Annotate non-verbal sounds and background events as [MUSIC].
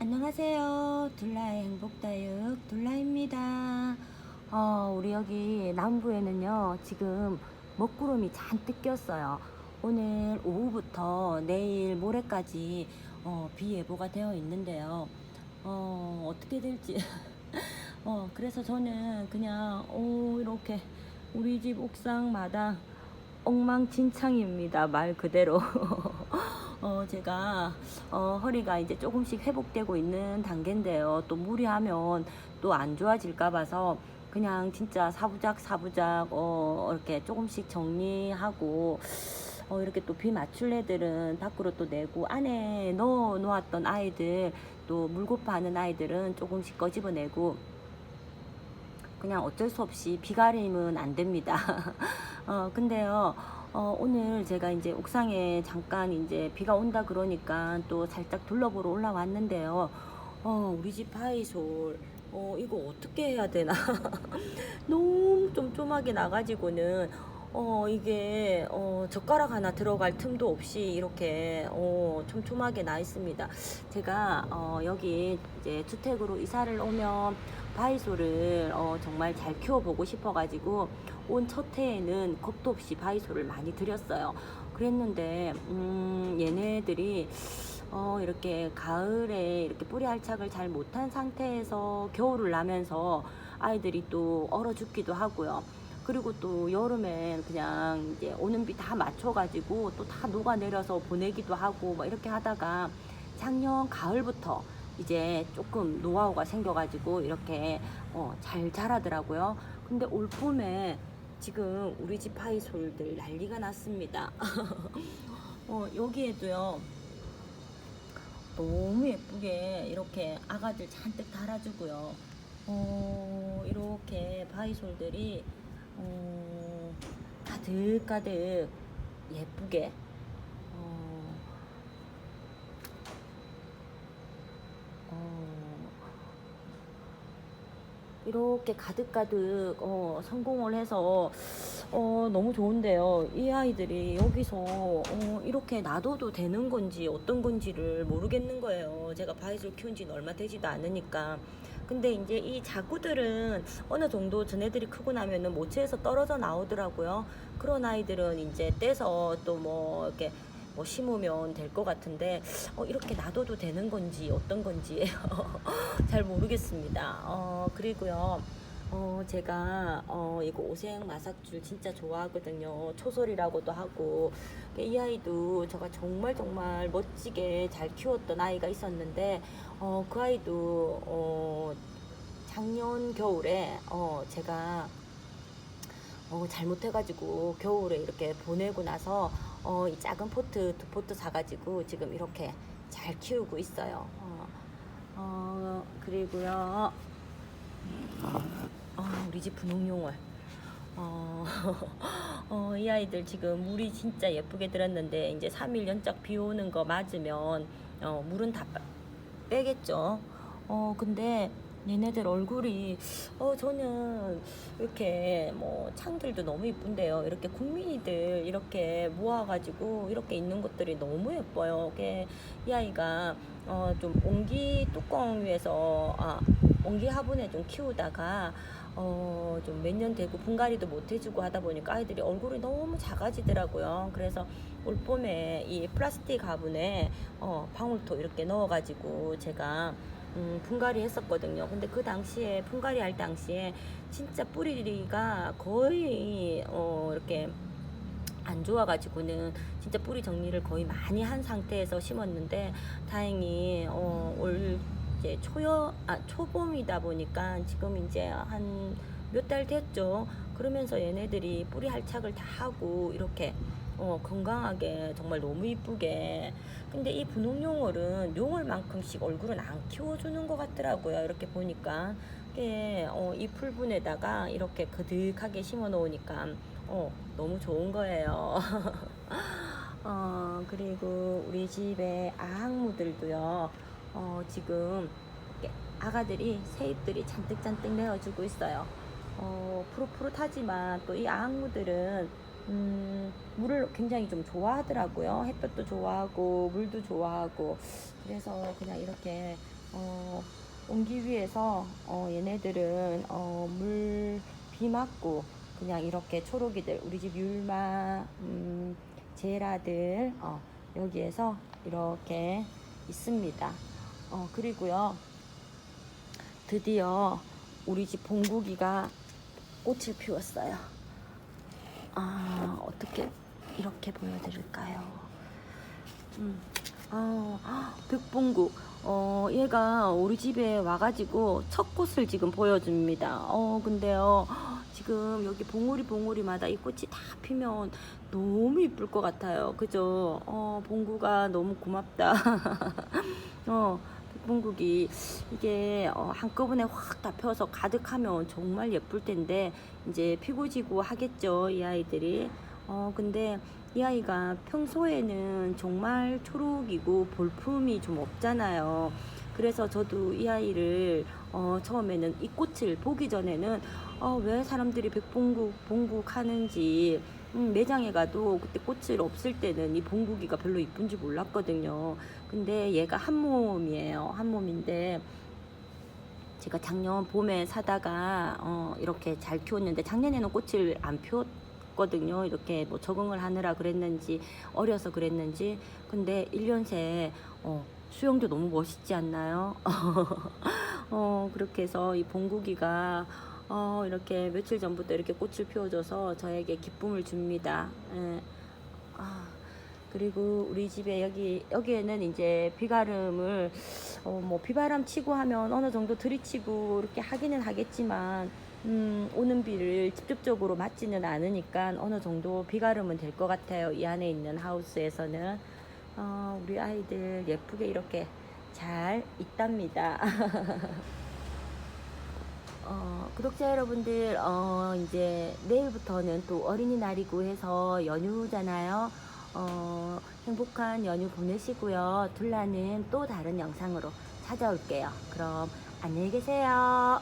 안녕하세요. 둘라의 행복다육 둘라입니다. 어, 우리 여기 남부에는요, 지금 먹구름이 잔뜩 꼈어요. 오늘 오후부터 내일 모레까지 어, 비 예보가 되어 있는데요. 어, 어떻게 될지. [LAUGHS] 어, 그래서 저는 그냥, 오, 이렇게 우리 집 옥상 마당 엉망진창입니다. 말 그대로. [LAUGHS] 어, 제가 어, 허리가 이제 조금씩 회복되고 있는 단계인데요. 또 무리하면 또 안 좋아질까 봐서 그냥 진짜 사부작 사부작 어, 이렇게 조금씩 정리하고 어, 이렇게 또 비 맞출 애들은 밖으로 또 내고 안에 넣어 놓았던 아이들 또 물고파 하는 아이들은 조금씩 꺼집어내고 그냥 어쩔 수 없이 비가림은 안 됩니다. [LAUGHS] 어, 근데요, 어, 오늘 제가 이제 옥상에 잠깐 이제 비가 온다 그러니까 또 살짝 둘러보러 올라왔는데요. 어, 우리 집 바이솔, 어, 이거 어떻게 해야 되나. [LAUGHS] 너무 쫌쫌하게 나가지고는, 어, 이게, 어, 젓가락 하나 들어갈 틈도 없이 이렇게, 어, 촘촘하게 나 있습니다. 제가, 어, 여기 이제 주택으로 이사를 오면 바이솔을, 어, 정말 잘 키워보고 싶어가지고, 온 첫 해에는 겁도 없이 바이솔을 많이 들였어요. 그랬는데, 음, 얘네들이, 어, 이렇게 가을에 이렇게 뿌리 할착을 잘 못한 상태에서 겨울을 나면서 아이들이 또 얼어 죽기도 하고요. 그리고 또 여름에 그냥 이제 오는 비 다 맞춰가지고 또 다 녹아내려서 보내기도 하고 뭐 이렇게 하다가 작년 가을부터 이제 조금 노하우가 생겨가지고 이렇게 어, 잘 자라더라고요. 근데 올 봄에 지금 우리 집 파이솔들 난리가 났습니다. [LAUGHS] 어, 여기에도요. 너무 예쁘게 이렇게 아가들 잔뜩 달아주고요. 어, 이렇게 바이솔들이 어, 가득가득 예쁘게 어, 어, 이렇게 가득가득 어, 성공을 해서 어, 너무 좋은데요. 이 아이들이 여기서 어, 이렇게 놔둬도 되는 건지 어떤 건지를 모르겠는 거예요. 제가 바이솔 키운 지는 얼마 되지도 않으니까. 근데 이제 이 자구들은 어느 정도 전애들이 크고 나면은 모체에서 떨어져 나오더라고요. 그런 아이들은 이제 떼서 또 뭐 이렇게 뭐 심으면 될 것 같은데 어, 이렇게 놔둬도 되는 건지 어떤 건지 [LAUGHS] 잘 모르겠습니다. 어, 그리고요. 어, 제가, 어, 이거 오색 마삭줄 진짜 좋아하거든요. 초솔이라고도 하고. 이 아이도 제가 정말 정말 멋지게 잘 키웠던 아이가 있었는데, 어, 그 아이도, 어, 작년 겨울에, 어, 제가, 어, 잘못해가지고 겨울에 이렇게 보내고 나서, 어, 이 작은 포트, 두 포트 사가지고 지금 이렇게 잘 키우고 있어요. 어, 어, 그리고요. 아, 우리 집 분홍용월. 어, [LAUGHS] 어, 이 아이들 지금 물이 진짜 예쁘게 들었는데 이제 3일 연짝 비 오는 거 맞으면 어, 물은 다 빼- 빼겠죠. 어, 근데 얘네들 얼굴이 어 저는 이렇게 뭐 창들도 너무 이쁜데요. 이렇게 국민이들 이렇게 모아가지고 이렇게 있는 것들이 너무 예뻐요. 이 아이가 어좀 옹기 뚜껑 위에서 아 옹기 화분에 좀 키우다가 어 좀 몇 년 되고 분갈이도 못 해주고 하다 보니까 아이들이 얼굴이 너무 작아지더라고요. 그래서 올 봄에 이 플라스틱 화분에 어 방울토 이렇게 넣어가지고 제가 음, 분갈이 했었거든요. 근데 그 당시에 분갈이 할 당시에 진짜 뿌리가 거의 어 이렇게 안 좋아가지고는 진짜 뿌리 정리를 거의 많이 한 상태에서 심었는데 다행히 어, 올 이제 초여 아 초봄이다 보니까 지금 이제 한 몇 달 됐죠. 그러면서 얘네들이 뿌리 할착을 다 하고 이렇게 어, 건강하게 정말 너무 이쁘게 근데 이 분홍용월은 용월만큼씩 얼굴은 안 키워주는 것 같더라고요. 이렇게 보니까 이게 어, 이 풀분에다가 이렇게 그득하게 심어 놓으니까 어, 너무 좋은 거예요. [LAUGHS] 어, 그리고 우리 집에 아항무들도요. 어, 지금 아가들이 새잎들이 잔뜩잔뜩 내어주고 있어요. 어, 푸릇푸릇하지만 또 이 아항무들은 음, 물을 굉장히 좀 좋아하더라고요. 햇볕도 좋아하고 물도 좋아하고 그래서 그냥 이렇게 어, 옮기 위해서 어, 얘네들은 어, 물 비 맞고 그냥 이렇게 초록이들 우리 집 율마 음, 제라들 어, 여기에서 이렇게 있습니다. 어, 그리고요 드디어 우리 집 봉국이가 꽃을 피웠어요. 아 어떻게 이렇게 보여드릴까요? 음, 아 백봉국. 어 얘가 우리 집에 와가지고 첫 꽃을 지금 보여줍니다. 어 근데요 지금 여기 봉우리 봉우리마다 이 꽃이 다 피면 너무 이쁠 것 같아요. 그죠? 어 봉구가 너무 고맙다. [LAUGHS] 어 백봉국이 이게 어, 한꺼번에 확 다 펴서 가득하면 정말 예쁠 텐데 이제 피고 지고 하겠죠 이 아이들이. 어 근데 이 아이가 평소에는 정말 초록이고 볼품이 좀 없잖아요. 그래서 저도 이 아이를 어 처음에는 이 꽃을 보기 전에는 어 왜 사람들이 백봉국 봉국 하는지 음, 매장에 가도 그때 꽃을 없을 때는 이 봉국이가 별로 이쁜지 몰랐거든요. 근데 얘가 한 몸이에요. 한 몸인데 제가 작년 봄에 사다가 어, 이렇게 잘 키웠는데 작년에는 꽃을 안 피웠거든요. 이렇게 뭐 적응을 하느라 그랬는지 어려서 그랬는지 근데 1년 새에 어, 수영도 너무 멋있지 않나요? [LAUGHS] 어, 그렇게 해서 이 봉국이가 어, 이렇게 며칠 전부터 이렇게 꽃을 피워줘서 저에게 기쁨을 줍니다. 예. 아, 그리고 우리 집에 여기 여기에는 이제 비가름을 어, 뭐 비바람 치고 하면 어느 정도 들이치고 이렇게 하기는 하겠지만 음, 오는 비를 직접적으로 맞지는 않으니까 어느 정도 비가름은 될 것 같아요. 이 안에 있는 하우스에서는 어, 우리 아이들 예쁘게 이렇게 잘 있답니다. [LAUGHS] 어, 구독자 여러분들, 어, 이제 내일부터는 또 어린이날이고 해서 연휴잖아요. 어, 행복한 연휴 보내시고요. 둘라는 또 다른 영상으로 찾아올게요. 그럼 안녕히 계세요.